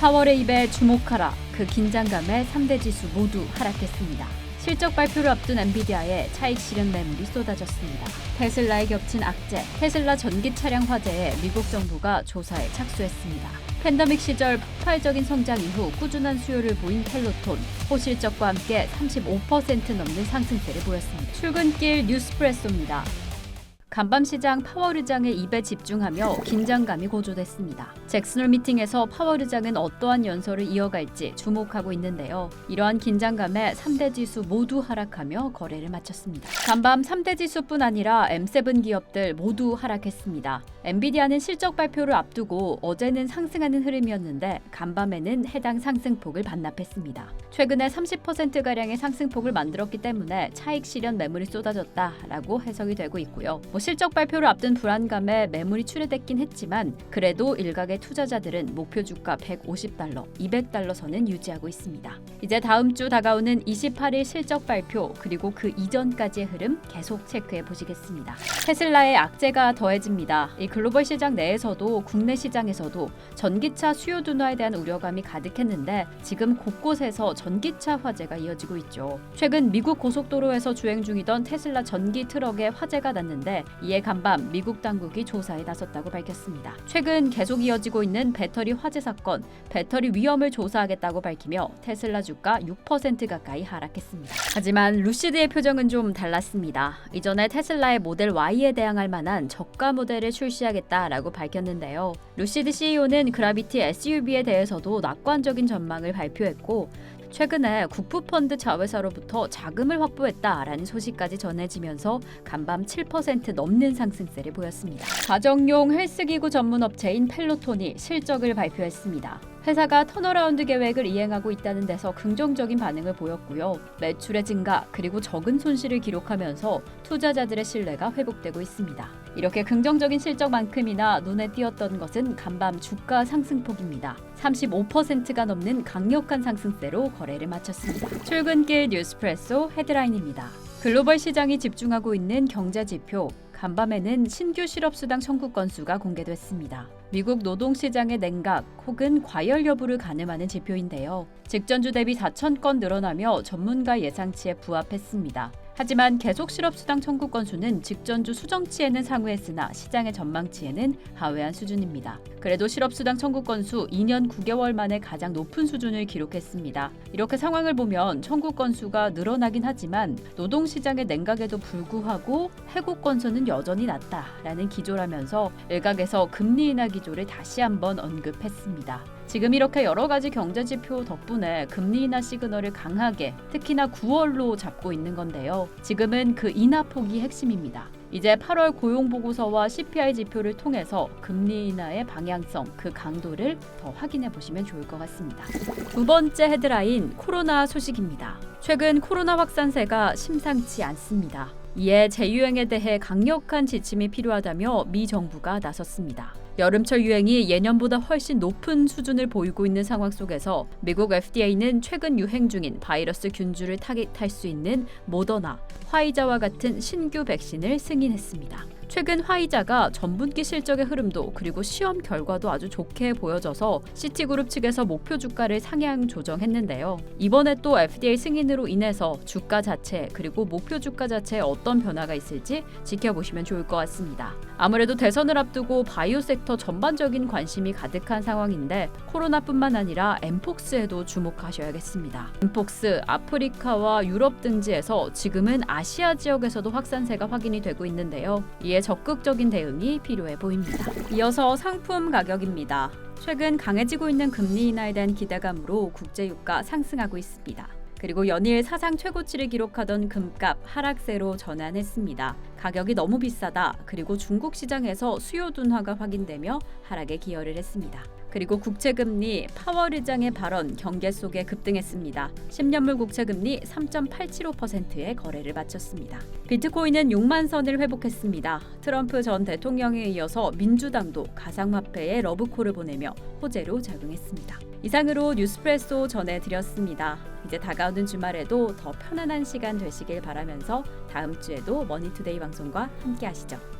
파워레입에 주목하라. 그 긴장감에 3대 지수 모두 하락했습니다. 실적 발표를 앞둔 엔비디아에 차익 실현 매물이 쏟아졌습니다. 테슬라에 겹친 악재, 테슬라 전기 차량 화재에 미국 정부가 조사에 착수했습니다. 팬데믹 시절 폭발적인 성장 이후 꾸준한 수요를 보인 펠로톤, 호실적과 함께 35% 넘는 상승세를 보였습니다. 출근길 뉴스프레소입니다. 간밤 시장 파월 의장의 입에 집중하며 긴장감이 고조됐습니다. 잭슨홀 미팅에서 파월 의장은 어떠한 연설을 이어갈지 주목하고 있는데요. 이러한 긴장감에 3대 지수 모두 하락하며 거래를 마쳤습니다. 간밤 3대 지수뿐 아니라 M7 기업들 모두 하락했습니다. 엔비디아는 실적 발표를 앞두고 어제는 상승하는 흐름이었는데 간밤에는 해당 상승폭을 반납했습니다. 최근에 30%가량의 상승폭을 만들었기 때문에 차익 실현 매물이 쏟아졌다라고 해석이 되고 있고요. 뭐 실적 발표를 앞둔 불안감에 매물이 출회됐긴 했지만 그래도 일각의 투자자들은 목표 주가 150달러, 200달러 선은 유지하고 있습니다. 이제 다음 주 다가오는 28일 실적 발표 그리고 그 이전까지의 흐름 계속 체크해 보시겠습니다. 테슬라의 악재가 더해집니다. 이 글로벌 시장 내에서도 국내 시장에서도 전기차 수요 둔화에 대한 우려감이 가득했는데 지금 곳곳에서 전기차 화재가 이어지고 있죠. 최근 미국 고속도로에서 주행 중이던 테슬라 전기 트럭에 화재가 났는데 이에 간밤 미국 당국이 조사에 나섰다고 밝혔습니다. 최근 계속 이어지고 있는 배터리 화재 사건, 배터리 위험을 조사하겠다고 밝히며 테슬라 주가 6% 가까이 하락했습니다. 하지만 루시드의 표정은 좀 달랐습니다. 이전에 테슬라의 모델 Y에 대항할 만한 저가 모델을 출시하겠다라고 밝혔는데요. 루시드 CEO는 그라비티 SUV에 대해서도 낙관적인 전망을 발표했고 최근에 국부펀드 자회사로부터 자금을 확보했다라는 소식까지 전해지면서 간밤 7% 넘는 상승세를 보였습니다. 가정용 헬스기구 전문 업체인 펠로톤이 실적을 발표했습니다. 회사가 턴어라운드 계획을 이행하고 있다는 데서 긍정적인 반응을 보였고요. 매출의 증가 그리고 적은 손실을 기록하면서 투자자들의 신뢰가 회복되고 있습니다. 이렇게 긍정적인 실적만큼이나 눈에 띄었던 것은 간밤 주가 상승폭입니다. 35%가 넘는 강력한 상승세로 거래를 마쳤습니다. 출근길 뉴스프레소 헤드라인입니다. 글로벌 시장이 집중하고 있는 경제 지표 간밤에는 신규 실업수당 청구 건수가 공개됐습니다. 미국 노동시장의 냉각 혹은 과열 여부를 가늠하는 지표인데요. 직전주 대비 4천 건 늘어나며 전문가 예상치에 부합했습니다. 하지만 계속 실업수당 청구 건수는 직전주 수정치에는 상회했으나 시장의 전망치에는 하회한 수준입니다. 그래도 실업수당 청구 건수 2년 9개월 만에 가장 높은 수준을 기록했습니다. 이렇게 상황을 보면 청구 건수가 늘어나긴 하지만 노동시장의 냉각에도 불구하고 해고 건수는 여전히 낮다라는 기조라면서 일각에서 금리 인하 기조를 다시 한번 언급했습니다. 지금 이렇게 여러 가지 경제 지표 덕분에 금리 인하 시그널을 강하게 특히나 9월로 잡고 있는 건데요. 지금은 그 인하 폭이 핵심입니다. 이제 8월 고용 보고서와 CPI 지표를 통해서 금리 인하의 방향성, 그 강도를 더 확인해 보시면 좋을 것 같습니다. 두 번째 헤드라인 코로나 소식입니다. 최근 코로나 확산세가 심상치 않습니다. 이에 재유행에 대해 강력한 지침이 필요하다며 미 정부가 나섰습니다. 여름철 유행이 예년보다 훨씬 높은 수준을 보이고 있는 상황 속에서 미국 FDA는 최근 유행 중인 바이러스 균주를 타깃할 수 있는 모더나, 화이자와 같은 신규 백신을 승인했습니다. 최근 화이자가 전분기 실적의 흐름도 그리고 시험 결과도 아주 좋게 보여져서 시티그룹 측에서 목표 주가를 상향 조정했는데요. 이번에 또 FDA 승인으로 인해서 주가 자체 그리고 목표 주가 자체에 어떤 변화가 있을지 지켜보시면 좋을 것 같습니다. 아무래도 대선을 앞두고 바이오 섹터 전반적인 관심이 가득한 상황인데 코로나뿐만 아니라 엠폭스에도 주목하셔야겠습니다. 엠폭스 아프리카와 유럽 등지에서 지금은 아시아 지역에서도 확산세가 확인이 되고 있는데요. 이에 적극적인 대응이 필요해 보입니다. 이어서 상품 가격입니다. 최근 강해지고 있는 금리 인하에 대한 기대감으로 국제 유가 상승하고 있습니다. 그리고 연일 사상 최고치를 기록하던 금값 하락세로 전환했습니다. 가격이 너무 비싸다. 그리고 중국 시장에서 수요 둔화가 확인되며 하락에 기여를 했습니다. 그리고 국채금리 파월 의장의 발언 경계 속에 급등했습니다. 10년물 국채금리 3.875%의 거래를 마쳤습니다. 비트코인은 6만 선을 회복했습니다. 트럼프 전 대통령에 이어서 민주당도 가상화폐에 러브콜을 보내며 호재로 작용했습니다. 이상으로 뉴스프레소 전해드렸습니다. 이제 다가오는 주말에도 더 편안한 시간 되시길 바라면서 다음 주에도 머니투데이 방송과 함께 하시죠.